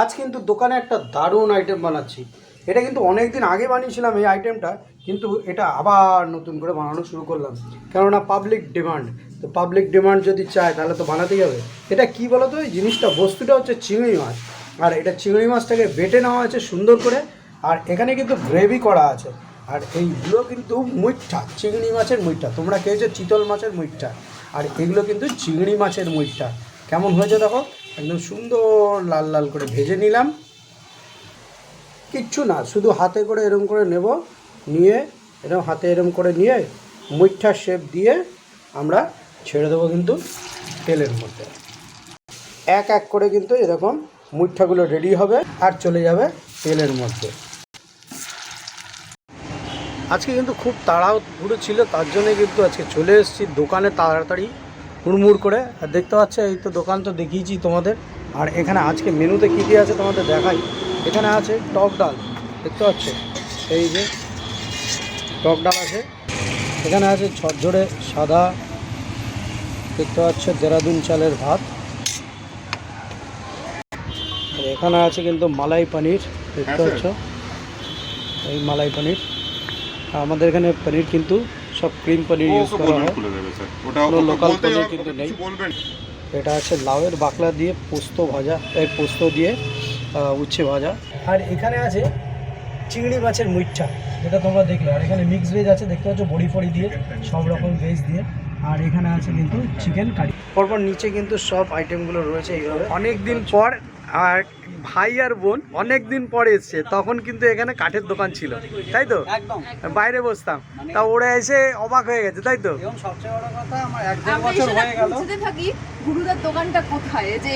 আজ কিন্তু দোকানে একটা দারুণ আইটেম বানাচ্ছি। এটা কিন্তু অনেক দিন আগে বানিয়েছিলাম এই আইটেমটা কিন্তু এটা আবার নতুন করে বানানো শুরু করলাম। কেননা পাবলিক ডিমান্ড তো পাবলিক ডিমান্ড যদি চায় তাহলে তো বানাতেই হবে। এটা কি বলতো? এই জিনিসটা, বস্তুটা হচ্ছে চিংড়ি মাছ। আর এটা চিংড়ি মাছটাকে বেটে নেওয়া হয়েছে সুন্দর করে, আর এখানে কিন্তু গ্রেভি করা আছে। আর এইগুলো কিন্তু মুইঠা চিংড়ি মাছের মুইঠা তোমরা খেয়েছো চিতল মাছের মুইঠা আর এগুলো কিন্তু চিংড়ি মাছের মুইঠা কেমন হয়েছে দেখো? একদম সুন্দর লাল লাল করে ভেজে নিলাম। কিচ্ছু না, শুধু হাতে করে এরম করে নেব, নিয়ে এরম হাতে এরম করে নিয়ে মুইঠার শেপ দিয়ে আমরা ছেড়ে দেবো কিন্তু তেলের মধ্যে। এক এক করে কিন্তু এরকম মুইঠাগুলো রেডি হবে আর চলে যাবে তেলের মধ্যে। আজকে কিন্তু খুব তাড়াহুড়ো ছিল, তার জন্য কিন্তু আজকে চলে এসেছি দোকানে তাড়াতাড়ি। হুড়মুড় করে। আর দেখতে পাচ্ছ এই তো দোকান তো দেখিয়েছি তোমাদের। আর এখানে আজকে মেনুতে কী কী আছে তোমাদের দেখাই। এখানে আছে টক ডাল দেখতে পাচ্ছ? এই যে টক ডাল আছে। এখানে আছে ঝরঝরে সাদা দেখতে পাচ্ছ দেরাদুন চালের ভাত। আর এখানে আছে কিন্তু মালাই পনির দেখতে হ্যাঁ, পাচ্ছ? এই মালাই পনির। আমাদের এখানে পনির কিন্তু সব ক্রিম পনির ইউজ করা হয়। ওকে পনির কিন্তু নেই। এটা আছে লাউয়ের বাকলা দিয়ে পোস্ত ভাজা এই পোস্ত দিয়ে উচ্ছে ভাজা। আর এখানে আছে চিংড়ি মাছের মুইঠা যেটা তোমরা দেখলে। আর এখানে মিক্স ভেজ আছে দেখতে পাচ্ছ বড়ি ফড়ি দিয়ে সব রকম ভেজ দিয়ে। আর এখানে আছে কিন্তু চিকেন কারি পরপর নিচে কিন্তু সব আইটেমগুলো রয়েছে এইভাবে। অনেক দিন পর আর ভাই আর বোন অনেক দিন পর এসছে তখন কিন্তু এখানে কাঠের দোকান ছিল তাই তো? বাইরে বসতাম। তা ওরা এসে অবাক হয়ে গেছে তাই তো? সবচেয়ে বড় কথা আমার এক দেড় আমরা বছর সেটা হয়ে গেল। গুরুদার দোকানটা কোথায় যে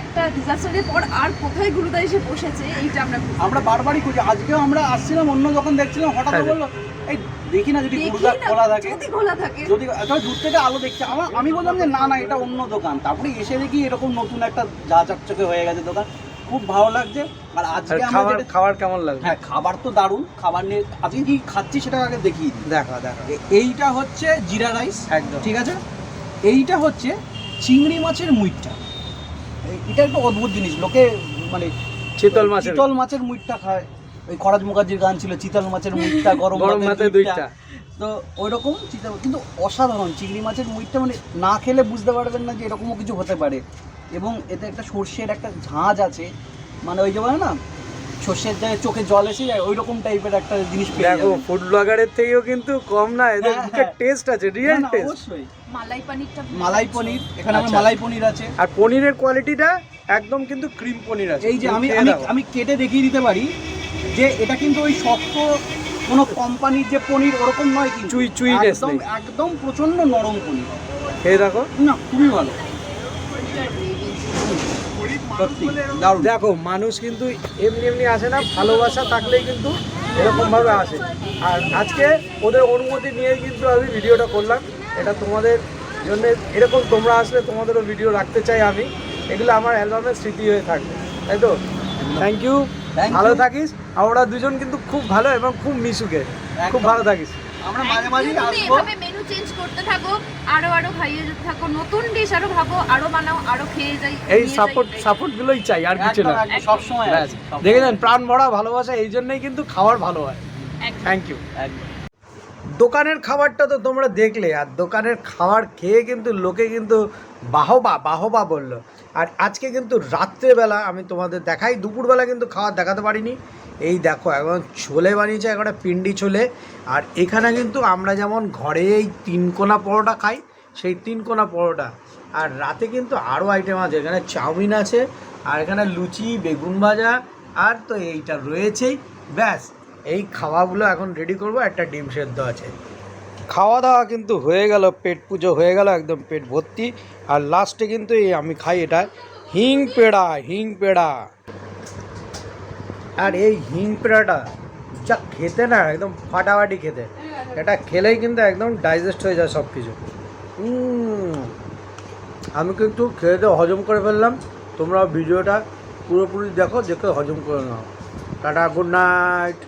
একটা ডিজাস্টারের পর আর কোথায় গুরুদা এসে বসেছে এইটা আমরা আমরা বারবারই খুঁজি। আজকেও আমরা আসছিলাম অন্য দোকান দেখছিলাম হঠাৎ। বলল এই দেখি না যদি দেখি গুরুদার খোলা থাকে। যদি খোলা থাকে। যদি তবে দূর থেকে আলো দেখছি আমার আমি বললাম যে না না এটা অন্য দোকান। তারপরে এসে দেখি এরকম নতুন একটা যা চকচকে হয়ে গেছে দোকান। খুব ভালো লাগছে। আর আজকে আমরা খাবার খাবার কেমন লাগবে হ্যাঁ খাবার তো দারুণ। খাবার নিয়ে আজকে কি খাচ্ছি সেটা আগে দেখিয়ে দিই। দেখা দেখা। এইটা হচ্ছে জিরা রাইস একদম। ঠিক আছে? এইটা হচ্ছে চিংড়ি মাছের মুইটটা। এটা একটা অদ্ভুত জিনিস। লোকে মানে চিতল মাছের। চিতল মাছের মুইটটা খায়। ওই খরাজ মুখার্জির গান ছিল চিতল মাছের মুইটটা গরম ভাতের দুইটা। তো ওই রকম চিতল কিন্তু অসাধারণ চিংড়ি মাছের মুইটটা মানে না খেলে বুঝতে পারবেন না যে এরকমও কিছু হতে পারে এবং এতে একটা সর্ষের একটা ঝাঁজ আছে মানে ওই যে বলে না সর্ষের জায়গায় চোখে জল এসে যায় ওই রকম টাইপের একটা জিনিস পেয়ে দেখো ফুড ব্লগারের থেকেও কিন্তু কম না এদের হ্যাঁ, মুখে হ্যাঁ। টেস্ট আছে না, রিয়েল টেস্ট অবশ্যই মালাই পানিরটা মালাই পনির এখানে আমার আচ্ছা। মালাই পনির আছে আর পনিরের কোয়ালিটিটা একদম কিন্তু ক্রিম পনির আছে এই যে আমি। আমি কেটে দেখিয়ে দিতে পারি যে এটা কিন্তু ওই শক্ত কোনো কোম্পানির যে পনির ওরকম নয় কিন্তু। চুই চুই একদম একদম প্রচণ্ড নরম পনির। খেয়ে দেখো। না খুবই ভালো। সত্যি। দেখো মানুষ কিন্তু এমনি এমনি আসে না ভালোবাসা থাকলেই কিন্তু এরকম ভাবে আসে। আর আজকে ওদের অনুমতি নিয়ে কিন্তু আমি ভিডিওটা করলাম। এটা তোমাদের জন্য এরকম তোমরা আসলে তোমাদেরও ভিডিও রাখতে চাই আমি। এগুলো আমার অ্যালবামের স্মৃতি হয়ে থাকবে। তাই তো? Thank you. ভালো থাকিস। আর ওরা দুজন কিন্তু খুব ভালো এবং খুব মিশুকে। খুব ভালো থাকিস। আমরা মাঝে মাঝে আসব। মেনু চেঞ্জ করতে থাকো আরও আরও খাইয়ে যেতে থাকো নতুন ডিশ আরও ভাবো আরও বানাও আরও খেয়ে যাই এই সাপোর্ট সাপোর্ট গুলোই চাই আর কিছু না। আছে, দেখেছেন প্রাণ ভরা ভালোবাসা এই জন্যই কিন্তু খাবার ভালো হয়। থ্যাংক ইউ দোকানের খাবারটা তো তোমরা দেখলে আর দোকানের খাবার খেয়ে কিন্তু লোকে কিন্তু বাহবা বাহবা বলল। আর আজকে কিন্তু রাত্রেবেলা আমি তোমাদের দেখাই, দুপুরবেলা কিন্তু খাবার দেখাতে পারিনি। এই দেখো এখন ছোলে বানিয়েছে একটা পিন্ডি ছোলে। আর এখানে কিন্তু আমরা যেমন ঘরে এই তিন কোনা পরোটা খাই, সেই তিন কোনা পরোটা। আর রাতে কিন্তু আরও আইটেম আছে, এখানে চাউমিন আছে, আর এখানে লুচি, বেগুন ভাজা, আর তো এইটা রয়েছেই। ব্যাস, এই খাওয়াগুলো এখন রেডি করব, একটা ডিম সেদ্ধ আছে। খাওয়া দাওয়া কিন্তু হয়ে গেল, পেট পুজো হয়ে গেল, একদম পেট ভর্তি। আর লাস্টে কিন্তু এই আমি খাই এটা, হিং পেড়া হিং পেড়া। আর এই হিং পেড়াটা যা খেতে না, একদম ফাটাফাটি খেতে। এটা খেলেই কিন্তু একদম ডাইজেস্ট হয়ে যায় সব কিছু আমি কিন্তু খেতে হজম করে ফেললাম। তোমরা ভিডিওটা পুরোপুরি দেখো, দেখে হজম করে নাও। Tata good night